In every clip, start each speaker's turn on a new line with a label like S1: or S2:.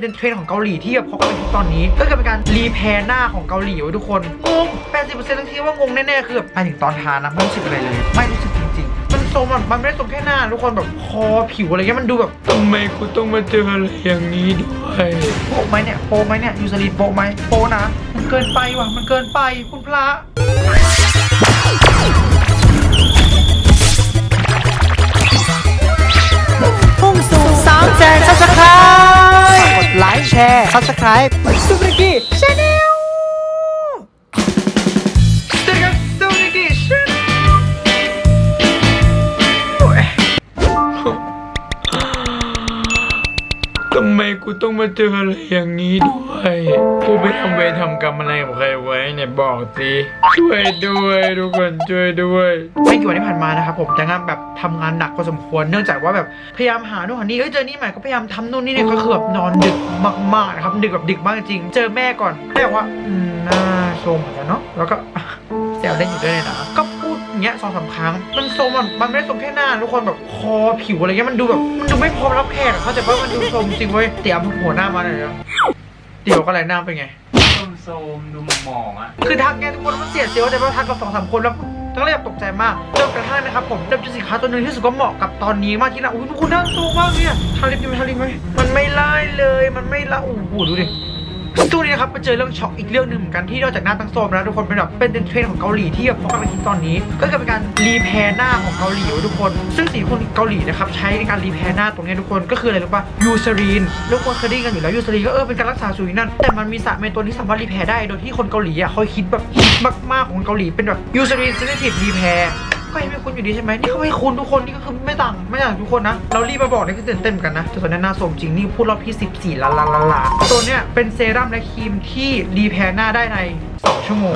S1: เป็นเทรนด์ของเกาหลีที่แบบพกกันเป็นตอนนี้ ก็คือเป็นการรีแพร์หน้าของเกาหลีไว้ทุกคนงง80%ทั้งที่ว่างงแน่ๆคือแบบไปถึงตอนทานนะไม่รู้สึกอะไรเลย ไม่รู้สึกจริงๆ มันทรงมันมันไม่ได้ทรงแค่หน้าทุกคนแบบคอผิวอะไรเงี้ยมันดูแบบ
S2: ทำไมกูต้องมาเจออะไรอย่างนี้ด้วย
S1: โป๊ะไหมเนี่ยโป๊ะไหมเนี่ยยูสลีโป๊ะไหมโป๊ะนะมันเกินไปว่ะมันเกินไปคุณพระ
S3: ร์ซับสไครต์ซูเปอร์กี้ชาแนล
S2: ทำไมกูต้องมาเจออะไรอย่างนี้ด้วย กูไปทำเวรทำกรรมอะไรกับใครไว้เนี่ยบอกสิช่วยด้วยทุกคนช่วยด้วย
S1: ไม่กี่วันที่ผ่านมานะครับผมจะงานแบบทำงานหนักพอสมควร เนื่องจากว่าแบบพยายามหาโน่นหานี่เอ้ยเจอนี่ใหม่ก็พยายามทำนู่นนี่เนี่ยก็คือแบบนอนดึกมากๆนะครับดึกแบบดึกมากจริง เจอแม่ก่อนแม่บอกว่าอืมน่าโซมเหมือนกันเนาะแล้วก็แซวเล่นอยู่ด้วยนะก็ เงี้ยสองสามครั้ง มันโซมมันมันไม่ได้โซมแค่หน้าทุกคนแบบคอผิวอะไรเงี้ยมันดูแบบมันดูไม่พร้อมรับแขกอะเขาใจปะมันดูโซมจริงเว้ยเตี๋ยมหัวหน้ามาหน่อยเดี๋ยวเดี๋ยวก็อะไรหน้าเป็นไง
S2: โซมดูหมองอะ
S1: คือทักไงทุกคนมันเสียเซลล์แต่ว่าทักกับสองสามคนแล้วทั้งเลยแบบตกใจมากจนกระทั่งนะครับผมได้เจอสินค้าตัวหนึ่งที่รู้สึกว่าเหมาะกับตอนนี้มากที่ละอุ้ยทุกคนน่าสูงมากเนี่ยทาลิปดีไหมทาลิปไหมมันไม่ไล่เลยมันไม่ละโอ้โหดูดิตู้ นะครับไปเจอเรื่องช็อกอีกเรื่องหนึ่งเหมือนกันที่นอกจากหน้าตั้งโซมแล้วทุกคนเป็นแบบเป็นเทรนด์ของเกาหลีที่แบบพกกันไปคิดตอนนี้ ก็คือเป็นการรีแพร์หน้าของเกาหลีทุกคน ซึ่งสีคนเกาหลีนะครับใช้ในการรีแพร์หน้าตรงนี้ทุกคนก็คืออะไรรู้ป่ะยูซารีนทุกคนเคยได้ยินกันอยู่แล้วยูซารีนก็เออเป็นการรักษาสิวนั่นแต่มันมีสารเมนตัวที่สามารถรีแพร์ได้โดยที่คนเกาหลีอะเขาคิดแบบฮิตมากๆของเกาหลีเป็นแบบยูซารีนเซนซิทีฟรีแพร์ ก็ยังไม่คุ้นอยู่ดีใช่ไหมนี่เขาไม่คุ้นทุกคนนี่ก็คือไม่ต่างไม่ต่างทุกคนนะ เรารีบมาบอกนี่คือตื่นเต้นเหมือนกันนะแต่ตอนนี้หน้าสมจริงนี่พูดรอบที่ 14ล้านล้านล้านล้านตัวเนี้ยเป็นเซรั่มและครีมที่รีแพร์หน้าได้ใน 2ชั่วโมง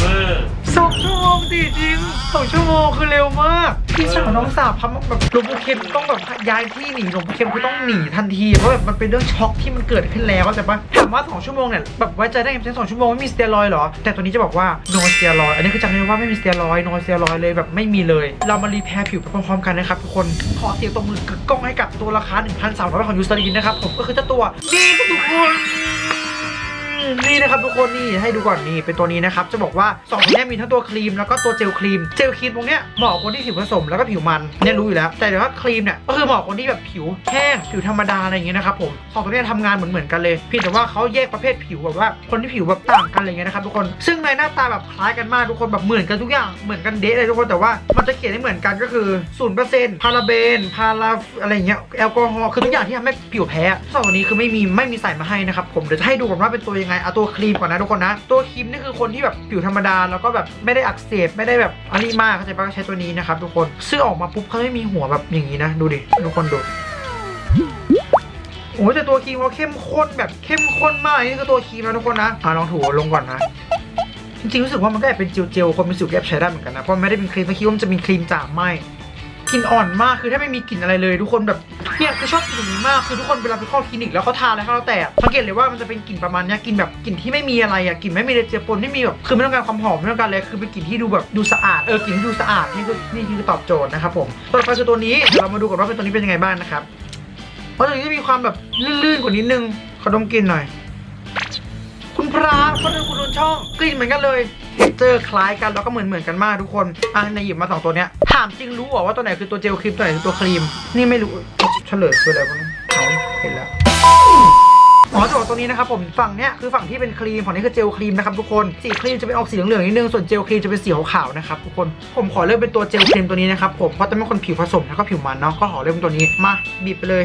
S2: เบอร์
S1: สองชั่วโมงสิจริงสองชั่วโมงคือเร็วมากพี่สาวน้องสาวพับแบบหลวงปู่เข็มต้องแบบย้ายที่หนีหลวงปู่เข็มคือต้องหนีทันทีเพราะแบบมันเป็นเรื่องช็อกที่มันเกิดขึ้นแล้วเข้าใจปะถามว่าสองชั่วโมงเนี่ยแบบไว้ใจได้ไงเป็นสองชั่วโมงไม่มีสเตียรอยด์เหรอ แต่ตัวนี้จะบอกว่า no สเตียรอยด์อันนี้คือจำได้ว่าไม่มีสเตียรอยด์ no สเตียรอยด์เลยแบบไม่มีเลย เรามารีแพร์ผิวไปพร้อมๆกันนะครับทุกคนขอเสียงตบมือกล้องให้กับตัวราคา1,300บาทของยูสตารีนนะครับผมก็คือเจ้าตัวนี่ครับทุกคน นี่นะครับทุกคนนี่ให้ดูก่อนนี่เป็นตัวนี้นะครับจะบอกว่าสองตัวนี้มีทั้งตัวครีมแล้วก็ตัวเจลครีมเจลครีมตรงเนี้ยเหมาะคนที่ผิวผสมแล้วก็ผิวมันเนี่ยรู้อยู่แล้ว แต่เดี๋ยวว่าครีมเนี่ยก็คือเหมาะคนที่แบบผิวแห้งผิวธรรมดาอะไรอย่างเงี้ยนะครับผมสองตัวนี้ทำงานเหมือนเหมือนกันเลยเพียงแต่ว่าเขาแยกประเภทผิวแบบว่าคนที่ผิวแบบต่างกันอะไรเงี้ยนะครับทุกคนซึ่งในหน้าตาแบบคล้ายกันมากทุกคนแบบเหมือนกันทุกอย่างเหมือนกันเดะเลยทุกคนแต่ว่ามันจะเขียนให้เหมือนกันก็คือศูนย์เปอร์เซ็นต์พาราเบนพาราอะไรเงี้ยแอลกอฮอล์คือทุกอย่างที่ทำให้ผิวแพ้สองตัวนี้คือไม่มีไม่มีใส่มาให้นะครับผมเดี๋ยวจะให้ดูก่อนว่าเป็นตัวยังไงเอาตัวครีมก่อนนะทุกคนนะ ตัวครีมนี่คือคนที่แบบผิวธรรมดาแล้วก็แบบไม่ได้อักเสบไม่ได้แบบอันนี้มากเข้าใจปะก็ใช้ตัวนี้นะครับทุกคนซึ่งออกมาปุ๊บเขาไม่มีหัวแบบอย่างนี้นะ ดูดิทุกคนดูโอ้แต่ตัวครีมเขาเข้มข้นแบบเข้มข้นมากนี่คือตัวครีมนะทุกคนนะอะลองถูลงก่อนนะจริงๆรู้สึกว่ามันก็แอบเป็นเจลๆคนมีสิวแอบใช้ได้เหมือนกันนะเพราะไม่ได้เป็นครีมถ้าคิดว่ามันจะมีครีมจากไหม กลิ่นอ่อนมากคือถ้าไม่มีกลิ่นอะไรเลย ทุกคนแบบเนี่ยคือชอบกลิ่นนี้มากคือทุกคนเวลาไปเข้าคลินิกแล้วเขาทาอะไรก็แล้วแต่สังเกตเลยว่ามันจะเป็นกลิ่นประมาณเนี้ยกลิ่นแบบกลิ่นที่ไม่มีอะไรอะกลิ่นไม่มีเจลปนไม่มีแบบคือไม่ต้องการความหอมไม่ต้องการอะไรคือเป็นกลิ่นที่ดูแบบดูสะอาดเออกลิ่นที่ดูสะอาดนี่คือนี่คือตอบโจทย์นะครับผมต่อไปคือตัวนี้เดี๋ยวเรามาดูกันว่าเป็นตัวนี้เป็นยังไงบ้างนะครับเพราะตัวนี้จะมีความแบบลื่นๆกว่านิดนึงขอดมกลิ่นหน่อย คุณพระคนนึงคุณโดนช่องกลิ่นเหมือนกันเลย เท็กเจอร์คล้ายกันแล้วก็เหมือนเหมือนกันมากทุกคนอะในหยิบมาสองตัวเนี้ยถามจริงรู้เหรอว่าตัวไหนคือตัวเจลครีมตัวไหนคือตัวครีม นี่ไม่รู้เฉลยคืออะไรวะเนี่ยเอาเห็นแล้วอ๋อจะบอกตัวนี้นะครับผมฝั่งเนี้ยคือฝั่งที่เป็นครีมฝั่งนี้คือเจลครีมนะครับทุกคนสีครีมจะเป็นออกสีเหลืองๆนิดนึงส่วนเจลครีมจะเป็นสีขาวๆนะครับทุกคนผมขอเลือกเป็นตัวเจลครีมตัวนี้นะครับผมเพราะจะเป็นคนผิวผสมแล้วก็ผิวมันเนาะก็ขอเลือกเป็นตัวนี้มาบีบไปเลย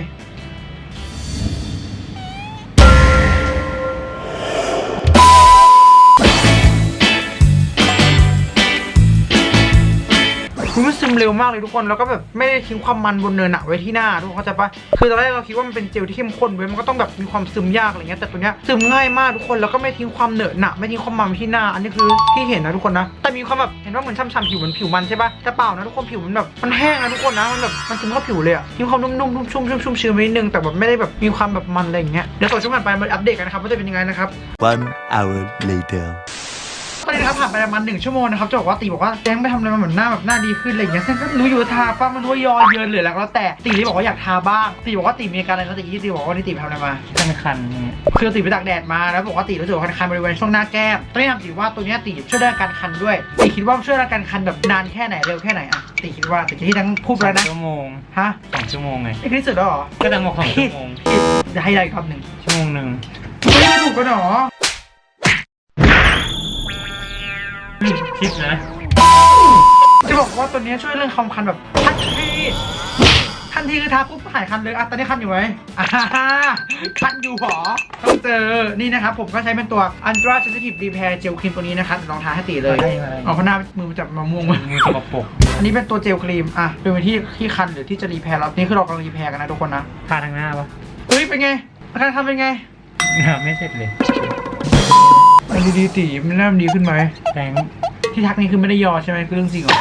S1: ซึมเร็วมากเลยทุกคนแล้วก็แบบไม่ได้ทิ้งความมันบนเนินหนะไว้ที่หน้าทุกคนเข้าใจปะคือตอนแรกเราคิดว่ามันเป็นเจลที่เข้มข้นเว้ยมันก็ต้องแบบมีความซึมยากอะไรเงี้ยแต่ตัวเนี้ยซึมง่ายมากทุกคนแล้วก็ไม่ทิ้งความเหนอะหนะไม่ทิ้งความมันที่หน้า อันนี้คือที่เห็นนะทุกคนนะ แต่มีความแบบเห็นว่าเหมือนช่ำๆผิวเหมือนผิวมันใช่ปะแต่เปล่านะทุกคนผิวมันแบบมันแห้งนะทุกคนนะมันแบบมันซึมเข้าผิวเลยอะมีความนุ่มๆชุ่มๆชุ่มๆชื้นไปนิดนึงแต่แบบไม่ได้แบบมีความแบบมันอะไรอย่างเงี้ยเดี๋ยวสอช่วงผ่านไปมาอัปเดตกันนะครับว่าจะเป็นยังไงนะครับ
S4: One hour later.
S1: ตอนนี้นะครับผ่านไปประมาณหนึ่งชั่วโมงนะครับจะบอกว่าตีบอกว่าแจ้งไปทำอะไรมาเหมือนหน้าแบบหน้าดีขึ้นอะไรอย่างเงี้ยซึ่งก็รู้อยู่ว่าทาป้ามันรู้ว่ายอเยินหรืออะไรก็แล้วแต่ตีนี่บอกว่าอยากทาบ้างตีบอกว่าตีมีอาการอะไรนะตียี่ตีบอกว่านี่ตีไปทำอะไรมา
S2: คันคันๆเนี่ย
S1: คือตีไปตากแดดมาแล้วบอกว่าตีรู้สึกว่าคันๆบริเวณช่วงหน้าแก้มตอนนี้ทำตีว่าตัวเนี้ยตีช่วยเรื่องการคันด้วยตีคิดว่าช่วยเรื่องการคันแบบนานแค่ไหนเร็วแค่ไหนอะตีคิดว่าตีจะที่ทั้งพูดไปแล้วนะ
S2: ชั่วโมง
S1: ฮะ
S2: สองชั่วโมงไง
S1: ไอ้คริสสุดแล้วเหรอ
S2: ก็ตั้งบอกสอง
S1: ผิ
S2: ชั่
S1: ด
S2: วโมง
S1: ผิดจะให้ได้อีกรอบหนึ่ง
S2: ชั่วโมงหนึ่ง
S1: ไม่ถูกกันเหรอ
S2: คิดนะ
S1: จะบอกว่าตัวเนี้ยช่วยเรื่องความคันแบบทันทีทันทีคือทาปุ๊บหายคันเลยอะตอนนี้คันอยู่ไหมอ่าคันอยู่หรอต้องเจอนี่นะครับ ผมก็ใช้เป็นตัว Ultra Sensitive Repair Gel Cream ตัวนี้นะครับเดี๋ยวลองทาให้ตีเลยเอาเพราะหน้ามือมันจับมะม่วงมา
S2: มือสกปรก
S1: อันนี้เป็นตัวเจลครีม อะ เป็นที่ที่คันหรือที่จะรีแพร์แล้วนี่คือเรากำลังรีแพร์กันนะทุกคนนะ
S2: ทาทางหน้าปะ
S1: เฮ้ย เป็นไงอาการทำเป็นไง
S2: หน้าไม่เสร็จเลย
S1: มันดีๆตีมันเริ่มดีขึ้นไหม
S2: แรง
S1: ที่ทักนี่คือไม่ได้ยอใช่ไหมคือเรื่องจริงเหรอ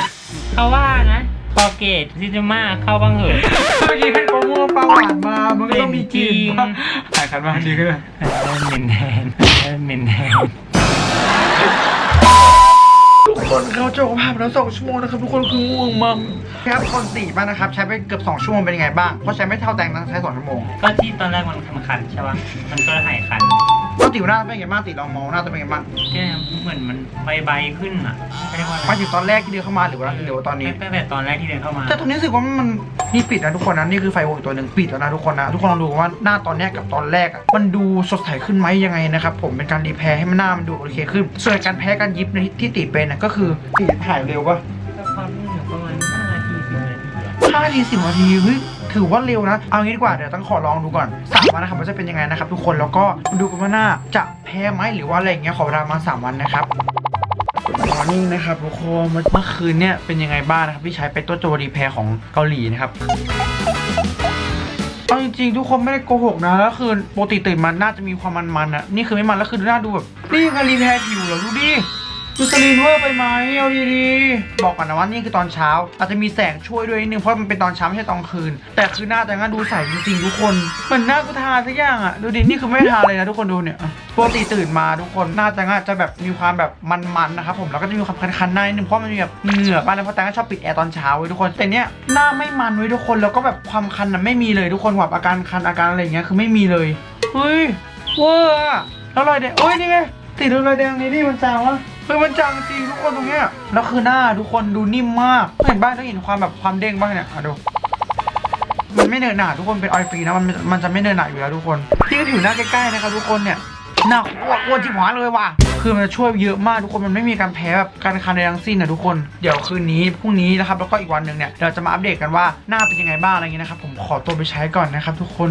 S2: เขาว่านะคอเกตซิจมาเข้าบ้างเหอะ
S1: เมื่อกี้ให้ปลาม่วงปลาหวานมามันก็ต้องมีกลิ่น
S2: จริง
S1: ป่ะถ่ายคันมาดีขึ้นเลย
S2: ได้เหม็นแทนได้เหม็นแทน
S1: ทุกคนเขาจะผ่านไปแล้วสองชั่วโมงนะครับทุกคนคือง่วงมากครับคนตีบ้างนะครับ ใช้ไปเกือบสองชั่วโมงเป็นยังไงบ้างเพราะใช้ไม่เท่าแตงนะใช้สองชั่วโมง
S2: ก็ที่ตอนแรกมันคันๆใช่ปะมันก็หายคัน
S1: ต้องติวหน้าเป็นยังไงบ้างตีลองมองหน้าตัวเป็นยังไงบ้าง
S2: แค่เหมือนมันใบใบๆขึ้นอะเรียกว่าอะไร
S1: มาถึงตอนแรกที่เดินเข้ามาหรือว่าหรือว่าตอนนี้
S2: ตั้งแต่ตอนแรกที่เดินเข้ามา
S1: แต่ตรงนี้รู้สึกว่ามันนี่ปิดนะทุกคนนะนี่คือไฟวงอีกตัวหนึ่งปิดแล้วนะทุกคนนะทุกคนลองดูว่าหน้าตอนเนี้ยกับตอนแรกอะมันดูสดใสขึ้นไหมยังไงนะครับผมเป็นการรีแพร์ให้มันหน้ามันดูโอเคขึ้น ส่วนการแพ้การยิบในที่ติเป็นนะก็คือติถ่ายเร็วปะ
S2: ความเหนื่อยประมาณ5นาที10นาทีอะ
S1: ห้านาทีสิบนาทีเฮ้ย ถือว่าเร็วนะ เอางี้ดีกว่าเดี๋ยวต้องขอลองดูก่อนสามวันนะครับว่าจะเป็นยังไงนะครับทุกคนแล้วก็ดูกันว่าหน้าจะแพ้ไหมหรือว่าอะไรอย่างเงี้ยขอเวลามาสามวันนะครับมอร์นิ่งนะครับทุกคนเมื่อคืนเนี่ยเป็นยังไงบ้างนะครับพี่ใช้ไปตัวโจรีแพรของเกาหลีนะครับเอาจริงๆทุกคนไม่ได้โกหกนะแล้วคือปกติตื่นมาน่าจะมีความมันๆอะนี่คือไม่มันแล้วคือหน้าดูแบบนี่ยังการรีแพร์ผิวเหรอดูดิ ดูสลีนเวอร์ไปไหมเอาดีๆ บอกก่อนนะว่านี่คือตอนเช้า อาจจะมีแสงช่วยด้วยนิดนึงเพราะมันเป็นตอนเช้าไม่ใช่ตอนคืน แต่คือหน้าแต่งหน้าดูใสจริงๆทุกคนเหมือนหน้ากูทาสักอย่างอะดูดินี่คือไม่ทาเลยนะทุกคนดูเนี่ยปกติตื่นมาทุกคนหน้าแต่งหน้าจะแบบมีความแบบมันๆนะครับผมแล้วก็จะมีความคันๆหน้านิดนึงเพราะมันมีแบบเหงื่อบ้างเพราะแต่งหน้าชอบปิดแอร์ตอนเช้าเว้ยทุกคนแต่เนี้ยหน้าไม่มันเว้ยทุกคนแล้วก็แบบความคันน่ะไม่มีเลยทุกคนแบบอาการคันอาการอะไรอย่างเงี้ยคือไม่มีเลยเฮ้ยเวอร์อะแล้วรอยแดงโอ้ยนี่ไงติดรอยแดงนี่นี่มันจางวะ เฮ้ยมันจางจริงทุกคนตรงเนี้ยแล้วคือหน้าทุกคนดูนิ่มมาก เห็นบ้างต้เห็นความแบบความเด้งบ้างเนี่ยอะดูมันไม่เนินหนาทุกคนเป็นออยฟรีนะมันมันจะไม่เนินหนาอยู่แล้วทุกคนพี่ก็ผิวหน้าใกล้ๆนะครับทุกคนเนี่ยหน้าอ้วนอ้วนจิ๋วหวานเลยว่ะคือมันจะช่วยเยอะมากทุกคนมันไม่มีการแพ้แบบการคันใดทั้งสิ้นนะทุกคนเดี๋ยวคืนนี้พรุ่งนี้นะครับแล้วก็อีกวันหนึ่งเนี่ยเราจะมาอัปเดตกันว่าหน้าเป็นยังไงบ้างอะไรเงี้ยนะครับผมขอตัวไปใช้ก่อนนะครับทุกคน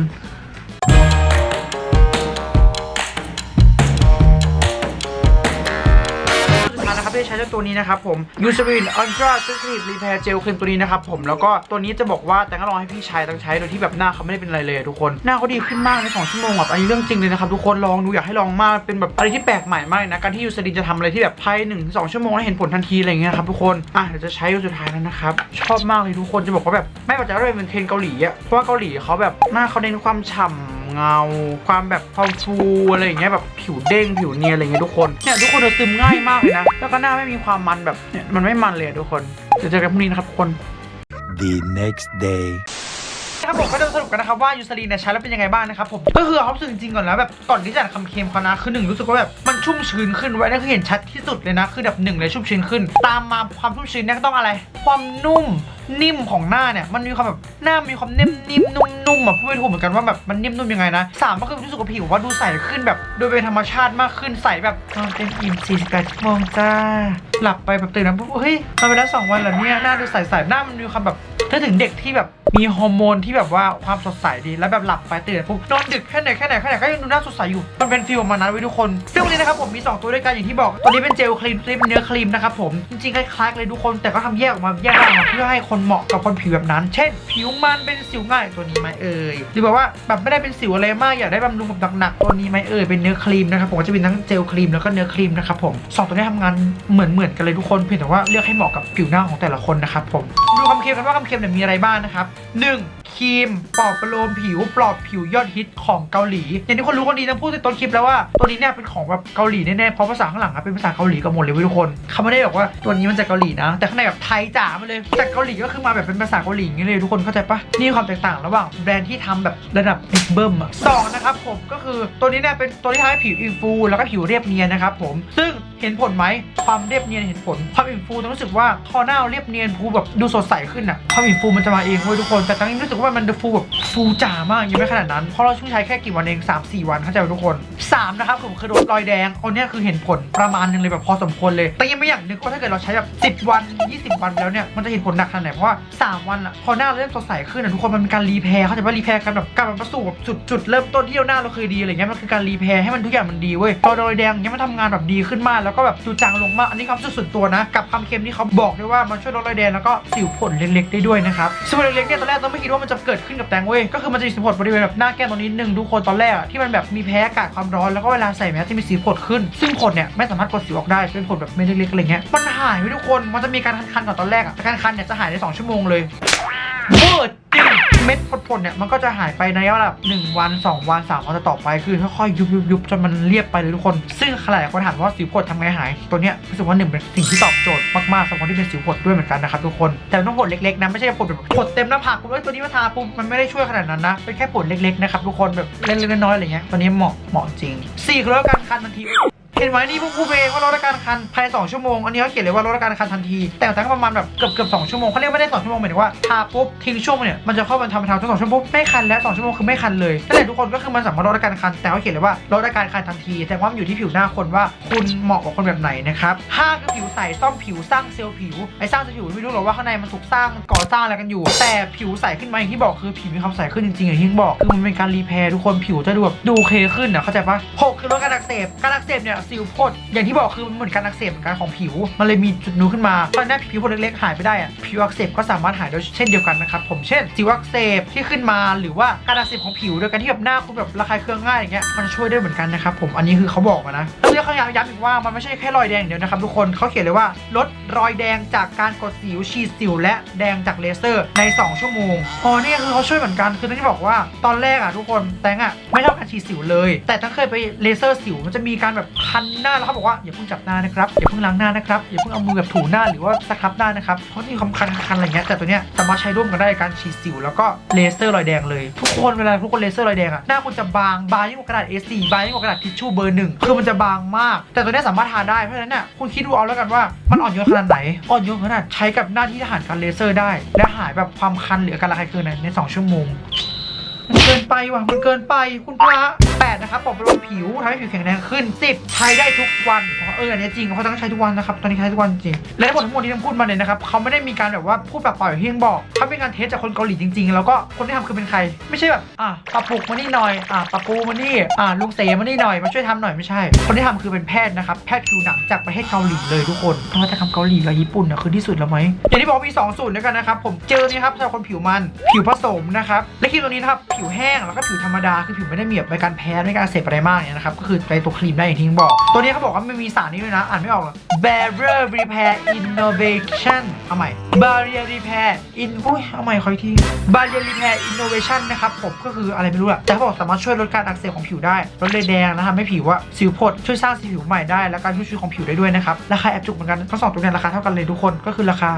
S1: ดท้ายนะใช้เจ้าตัวนี้นะครับผม Eucerin Ultra Sensitive Repair Gel Cream ตัวนี้นะครับผมแล้วก็ตัวนี้จะบอกว่าแต่ก็ลองให้พี่ใช้ต้องใช้โดยที่แบบหน้าเขาไม่ได้เป็นอะไรเลยทุกคนหน้าเขาดีขึ้นมากในสองชั่วโมงแบบอันนี้เรื่องจริงเลยนะครับทุกคนลองดูอยากให้ลองมากเป็นแบบอะไรที่แปลกใหม่มากนะการที่ Eucerin จะทำอะไรที่แบบภายหนึ่งสองชั่วโมงแล้วเห็นผลทันทีอะไรอย่างเงี้ยครับทุกคนอะเดี๋ยวจะใช้สุดท้ายแล้วนะครับชอบมากเลยทุกคนจะบอกว่าแบบไม่ว่าจะอะไรเป็นเทรนด์เกาหลีอะเพราะว่าเกาหลีเขาแบบหน้าเขาเน้นความฉ่ำ เงา ความแบบความฟูอะไรอย่างเงี้ยแบบผิวเด้งผิวเนียนอะไรเงี้ยทุกคนเนี่ยทุกคนจะซึมง่ายมากเลยนะ แล้วก็หน้าไม่มีความมันแบบเนี่ยมันไม่มันเลยอะทุกคนเดี๋ยวเจอกันพรุ่งนี้นะครับทุกคน
S4: the next day.
S1: นะครับผมก็จะ สรุปกันนะครับว่ายูซารีนเนี่ยใช้แล้วเป็นยังไงบ้างนะครับผมก็คือเอาความรู้สึจริงก่อนแล้วแบบก่อนที่จะอ่านคำเคมเขานะคือหนึ่งรู้สึกว่าแบบมันชุ่มชื้นขึ้นไว้นั่นคือเห็นชัดที่สุดเลยนะคือแบบหนึ่งเลยชุ่มชื้นขึ้น ตามมาความชุ่มชื้นเนี่ยก็ต้องอะไร ความนุ่มนิ่มของหน้าเนี่ยมันมีความแบบหน้ามีความนิ่มนิ่มนุ่มนุ่มอะพูดไม่ถูกเหมือนกันว่าแบบมันนิ่มนุ่มยังไงนะสามก็คือรู้สึกว่าผิวว่าดูใสขึ้นแบบโดยเป็นธรรมชาติมากขึ้นใสแบบนอนเต็มอิ่ม48ชั่วโมงจ้าหลับไปแบบตื่นมาปุ๊บเฮ้ยทำไปแล้วสองวันเหรอเนี่ยหน้าดูใสๆหน้ามันมีความแบบ ถ้าถึงเด็กที่แบบมีฮอร์โมนที่แบบว่าความสดใสดีแล้วแบบหลับไปตื่นปุ๊บนอนดึกแค่ไหนแค่ไหนแค่ไหนก็ยังดูน้าสดใสอยู่ มันเป็นฟิลมานั้นไว้ทุกคน ซึ่งวันนี้นะครับผมมี 2 ตัวด้วยกันอย่างที่บอก ตัวนี้เป็นเจลครีมตัวนี้เป็นเนื้อครีมนะครับผมจริงๆคล้ายๆเลยทุกคนแต่ก็ทำแยกออกมาแยกได้มาเพื่อให้คนเหมาะกับคนผิวแบบนั้น เช่น ผิวมันเป็นสิวง่ายตัวนี้ไหมเอ่ยหรือแบบว่าแบบไม่ได้เป็นสิวอะไรมากอยากได้บำรุงแบบหนักๆตัวนี้ไหมเอ่ยเป็นเนื้อครีมนะครับผมก็จะมีทั้งเจลครีมแล้วก็เนื้อครีมนะครับผมสองตัวนี้ทำงานเหมือนๆกันเลยทุกคนเพียงแต่ว่าเลือกให้เหมาะกับผิวหน้าของแต่ละคนนะครับผมดูคำเค็มกันว่าคำเค็มเนี่ยมีอะไรบ้างนะครับ 1. ครีมปลอบประโลมผิวปลอบผิวยอดฮิตของเกาหลี อย่างที่คนรู้คนดีนะพูดในต้นคลิปแล้วว่าตัวนี้เนี่ยเป็นของแบบเกาหลีแน่ๆเพราะภาษาข้างหลังอะเป็นภาษาเกาหลีกันหมดเลยเว้ยทุกคนเขาไม่ได้บอกว่าตัวนี้มันจากเกาหลีนะ แต่ข้างในแบบไทยจ๋ามาเลยจากเกาหลีก็คือมาแบบเป็นภาษาเกาหลีอย่างนี้เลยทุกคนเข้าใจปะนี่ความแตกต่างระหว่างแบรนด์ที่ทำแบบระดับบิ๊กเบิ้มอะสองนะครับผมก็คือตัวนี้เนี่ยเป็นตัวที่ทำให้ผิวอินฟู แล้วก็ผิวเรียบเนียนนะครับผมซึ่งเห็นผลไหมความเรียบเนียนเห็นผลความอินฟูต้องรู้สึกว่าพอหน้าเราเรียบเนียนฟูแบบดูสดใสขึ้นอะความอินฟูมันจะมาเองเว้ยทุกคนแต่ตอนนี้รู้สึกว่าามันดูฟูแบบฟูจ๋ามากยังไม่ขนาดนั้น เพราะเราเพิ่งใช้แค่กี่วันเอง3 4 วันเข้าใจไหมทุกคนสามนะครับผมคือโดนรอยแดงอันนี้คือเห็นผลประมาณนึงเลยแบบพอสมควรเลย แต่ยังไม่อยากนึกว่าถ้าเกิดเราใช้แบบ10 วัน 20 วันไปแล้วเนี่ยมันจะเห็นผลหนักขนาดไหนเพราะว่า3วันอะพอหน้าเริ่มสดใสขึ้นอะทุกคนมันเป็นการรีแพร์เข้าใจว่ารีแพร์กันแบบกลับมาสู่แบบจุดจุดเริ่มต้นที่เราหน้าเราเคยดีอะไรเงี้ยมันคือการรีแพร์ให้มันทุกอย่างมันดีเว้ยพอรอยแดงเนี้ยมันทำงานแบบดีขึ้นมากแล้วก็แบบดูจางลงมากอันนี้ความสึกส่วนตัวนะ กับความเค็มที่เขาบอกด้วยว่ามันช่วยลดรอยแดงแล้วก็สิวผลเล็กๆได้ด้วยนะครับสิวเล็กๆเนี่ยตอนแรกต้องไม่คิดว่ามันจะเกิดขึ้นกับแตงเว้ยก็คือมันจะมีสีผดบริเวณแบบหน้าแก้มตรงนี้หนึ่งทุกคนตอนแรกอะที่มันแบบมีแพ้อากาศความร้อนแล้วก็เวลาใส่แมสจะมีสีผดขึ้น ซึ่งผดเนี่ยไม่สามารถกดสิวออกได้เป็นผดแบบเม็ดเล็กๆอะไรเงี้ยมันหายไปทุกคนมันจะมีการคันๆก่อนตอนแรกอะแต่การคันเนี่ยจะหายในสองชั่วโมงเลยเวอร์จริง เม็ดผดๆเนี่ยมันก็จะหายไปในระดับ1วัน 2 วัน3วันต่อไปคือค่อยๆยุบยุบยุบจนมันเรียบไปเลยทุกคน ซึ่งหลายคนถามว่าสิวผดทำไงหาย ตัวเนี้ยรู้สึกว่าหนึ่งเป็นสิ่งที่ตอบโจทย์มากๆสำหรับคนที่เป็นสิวผดด้วยเหมือนกันนะครับทุกคนแต่ต้องผดเล็กๆนะไม่ใช่ผดแบบผดเต็มหน้าผากปุ๊บเอ้ยตัวนี้มาทาปุ๊บมันไม่ได้ช่วยขนาดนั้นนะเป็นแค่ผดเล็กๆนะครับทุกคนแบบเล็กๆน้อยๆอะไรเงี้ยตัวนี้เหมาะเหมาะจริงสี่คือลดการคันทันที เห็นไหมนี่พวกพูเองว่าลดอาการคันภายใน2ชั่วโมง อันนี้เขาเขียนเลยว่าลดอาการคันทันที แต่แต่ก็ประมาณแบบเกือบเกือบสองชั่วโมงเขาเรียกไม่ได้สองชั่วโมงหมายถึงว่าทาปุ๊บทิ้งช่วงเนี่ยมันจะเข้ามาทำไปทำจนสองชั่วโมงไม่คันแล้วสองชั่วโมงคือไม่คันเลยนั่นแหละทุกคนก็คือมันสามารถลดอาการคันแต่เขาเขียนเลยว่าลดอาการคันทันที แต่ว่ามันอยู่ที่ผิวหน้าคนว่าคุณเหมาะกับคนแบบไหนนะครับห้าคือผิวใสซ่อมผิวสร้างเซลล์ผิวไอ้สร้างเซลล์ผิวไม่รู้หรอกว่าข้างในมันถูกสร้างก่อสร้างอะไรกันอยู่ แต่ผิวใสขึ้นมาอย่างที่บอกคือผิวมีความใสขึ้นจริงๆอย่างที่บอกคือมันเป็นการรีแพร์ทุกคนผิวจะดูแบบดูเคขึ้นนะเข้าใจปะหกคือลดการอักเสบการอักเสบเนี่ยสิวพดอย่างที่บอกคือมันเหมือนการอักเสบเหมือนกันของผิว มันเลยมีจุดนูนขึ้นมาตอนนี้ผิวพดเล็กๆหายไปได้อะผิวอักเสบก็สามารถหายได้เช่นเดียวกันนะครับผมเช่นสิวอักเสบที่ขึ้นมาหรือว่าการอักเสบของผิวโดยการที่แบบหน้าคุณแบบระคายเคืองง่ายอย่างเงี้ยมันช่วยได้เหมือนกันนะครับผมอันนี้คือเขาบอกมานะแล้วเรื่องเขาย้ำอีกว่ามันไม่ใช่แค่รอยแดงเดียวนะครับทุกคนเขาเขียนเลยว่าลดรอยแดงจากการกดสิวฉีดสิว และแดงจากเลเซอร์ใน 2 ชั่วโมงอ๋อเนี่ยคือเขาช่วยเหมือนกันคือที่บอกว่าตอนแรกอะทุกคนแตงอะไม่ชอบการฉีดสิวเลย แต่ตั้งเคยไปเลเซอร์สิวมันจะมีการแบบคันหน้าแล้วเขาบอกว่าอย่าเพิ่งจับหน้านะครับอย่าเพิ่งล้างหน้านะครับอย่าเพิ่งเอามือแบบถูหน้าหรือว่าสครับหน้านะครับเพราะมีความคันคันอะไรเงี้ยแต่ตัวเนี้ยสามารถใช้ร่วมกันได้การฉีดสิวแล้วก็เลเซอร์รอยแดงเลย ทุกคนเวลาทุกคนเลเซอร์รอยแดงอะหน้าคุณจะบางบางยิ่งกว่ากระดาษ A4 บางยิ่งกว่ากระดาษทิชชู่เบอร์หนึ่งคือมันจะบางมาก แต่ตัวเนี้ยสามารถทาได้เพราะฉะนั้นเนี่ยคุณคิดดูเอาแล้วกันว่ามันอ่อนโยนขนาดไหนอ่อนโยนขนาดใช้กับหน้าที่ทหารการเลเซอร์ได้ และหายแบบความคันหรือการระคายเคืองในในสองชั่วโมงมันเกินไปว่ะมันเกินไปคุณพระ แปดนะครับปลอบประโลมผิวทำให้ผิวแข็งแรงขึ้นสิบใช้ได้ทุกวันเอออันนี้จริงเขาต้องใช้ทุกวันนะครับ ตอนนี้ใช้ทุกวันจริง และทั้งหมดทั้งมวลที่ทั้งพูดมาเนี่ยนะครับเขาไม่ได้มีการแบบว่าพูดแบบปล่อยอย่างที่ยังบอกเขาเป็นการเทสจากคนเกาหลีจริง ๆ แล้วก็คนที่ทำคือเป็นใคร ไม่ใช่แบบอะปะปุกมานี่หน่อยอะปะปูมานี่อะลุงเสมานี่หน่อยมาช่วยทำหน่อยไม่ใช่ คนที่ทำคือเป็นแพทย์นะครับแพทย์ผิวหนังจากประเทศเกาหลีเลยทุกคนนวัตกรรมเกาหลีกับญี่ปุ่นนะคือที่สุดแล้วไหมอย่างที่บอกมีสองสูตรด้วยกันนะครับผมเจอนี่ครับสำหรับคนผิวมัน ผิวผสมนะครับและครีมตัวนี้นะครับผิวแห้งแล้วก็ผิวธรรมดาคือผิวไม่ได้มีแบบในการแพ้ไม่การเสพอะไรมากเนี่ยนะครับก็คือใช้ตัวครีมได้อย่างที่บอก ตัวนี้เขาบอกว่ามันมีสารนี้ด้วยนะ อ่านไม่ออกหรอก Barrier Repair Innovation เอาใหม่ Barrier Repair In อุ้ยเอาใหม่ขออีกที Barrier Repair Innovation นะครับผมก็คืออะไรไม่รู้อะแต่เขาบอกสามารถช่วยลดการอักเสบของผิวได้ลดเลยแดงนะทำให้ผิวอะสิวผดช่วยสร้างสีผิวใหม่ได้ และการช่วยชีวิตของผิวได้ด้วยนะครับราคาแอบจุกเหมือนกันทั้งสองตัวเนี่ยราคาเท่ากันเลยทุกคนก็คือราคา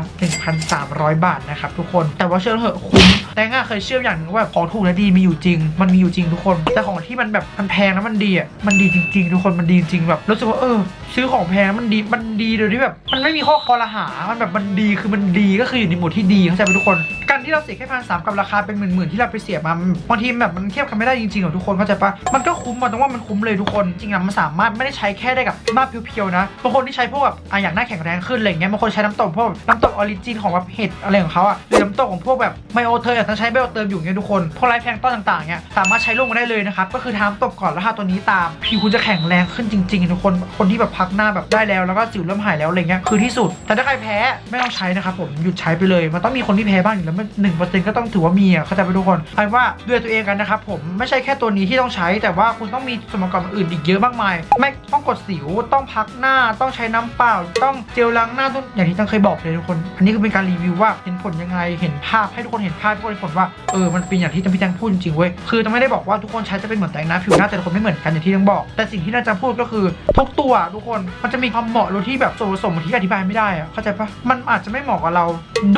S1: 1,300 บาทนะครับทุกคนแต่ว่าเชื่อเถอะคุ้มแต่ง่าเคยเชื่ออย่างหนึงว่าแบบของถูกและดีมีอยู่จริง มันมีอยู่จริงทุกคน แต่ของที่มันแบบมันแพงแล้วมันดีอะมันดีจริง ๆ ทุกคนมันดีจริงแบบรู้สึกว่าเออ ซื้อของแพงมันดีมันดีโดยที่แบบมันไม่มีข้อคอรหา มันแบบมันดีคือมันดีก็คืออยู่ในหมวดที่ดีเข้าใจไหมทุกคน การที่เราเสียแค่พันสามกับราคาเป็นหมื่นๆที่เราไปเสียมาบางทีแบบมันเทียบกันไม่ได้จริงๆหรอทุกคนเข้าใจปะมันก็คุ้มมันต้องว่ามันคุ้มเลยทุกคนจริงๆอะมันสามารถไม่ได้ใช้แค่ได้กับหน้าเพียวๆนะบางคนที่ใช้พวกแบบอะอย่างหน้าแข็งแรงขึ้นอะไรเงี้ยบางคนใช้น้ำตกพวกน้ำตกออริจินของแบบเห็ดอะไรของเขาอะหรือน้ำตกของพวกแบบไมโอเทอร์อย่างต้องใช้ไบโอเติมอยู่เงี้ยทุกคนพวกไลฟ์แพงต้นต่างๆเนี่ยสามารถใช้ร่วมกันได้เลยนะครับก็คือทาน้ำตกก่อนแล้วทาตัวนี้ตามผิวคุณจะแข็งแรงขึ้นจริงๆทุกคนคนที่แบบพักหน้าแบบได้แล้วแล้วก็สิวเริ่มหายแล้วอะไรเงี้ยคือที่สุด แต่ถ้าใครแพ้ไม่ต้องใช้นะครับผมหยุดใช้ไปเลยมันต้องมีคนที่แพ้บ้างอยู่แล้วมัน1%ก็ต้องถือว่ามีอะเข้าใจไหมทุกคนไอ้ว่าด้วยตัวเองกันนะครับผมไม่ใช่แค่ตัวนี้ที่ต้องใช้ แต่ว่าคุณต้องมีส่วนประกอบอื่นอีกเยอะมากมาย ไม่ต้องกดสิวต้องพักหน้าต้องใช้น้ำเปล่า ต้องเจลล้างหน้าต้องอย่างที่ตั้งเคยบอกเลยทุกคน อันนี้คือเป็นการรีวิวว่าเห็นผลยังไงเห็นภาพให้ทุกคนเห็นภาพทุกคนเห็นผลว่าเออมันเป็นอย่างที่ตั้งพี่แตงพูดจริงเว้ยคือจะไม่ได้บอกว่าทุกคนใช้จะเป็นเหมือนแต่งหน้าผิวหน้าแต่ละคนไม่เหมือนกันอย่างที่ตั้งบอก แต่สิ่งที่น่าจะพูดก็คือทุกตัวทุกคนมันจะมีความเหมาะโดยที่แบบส่วนผสมที่อธิบายไม่ได้อะเข้าใจปะมันอาจจะไม่เหมาะกับเรา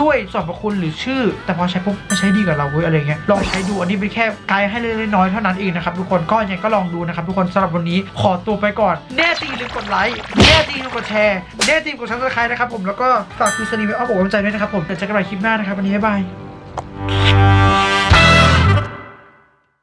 S1: ด้วยสรรพคุณหรือชื่อแต่พอใช้ปุ๊บมันใช้ดีกับเราเว้ยอะไรเงี้ยลองใช้ดูอันนี้เป็นแค่ไกด์ให้เล็กๆน้อยเท่านั้นเองนะครับทุกคนก็ยังไงก็ลองดูนะครับทุกคนสำหรับวันนี้ขอตัวไปก่อนแน่จริงอย่าลืมกดไลค์แน่จริงอย่าลืมกดแชร์แน่จริงกดซับสไครต์นะครับผมแล้วก็ฝากคุณสนีไว้อ้อมอกอ้อมใจด้วยนะครับผมเดี๋ยวเจอกันใหม่คลิปหน้านะครับวันนี้บ๊ายบาย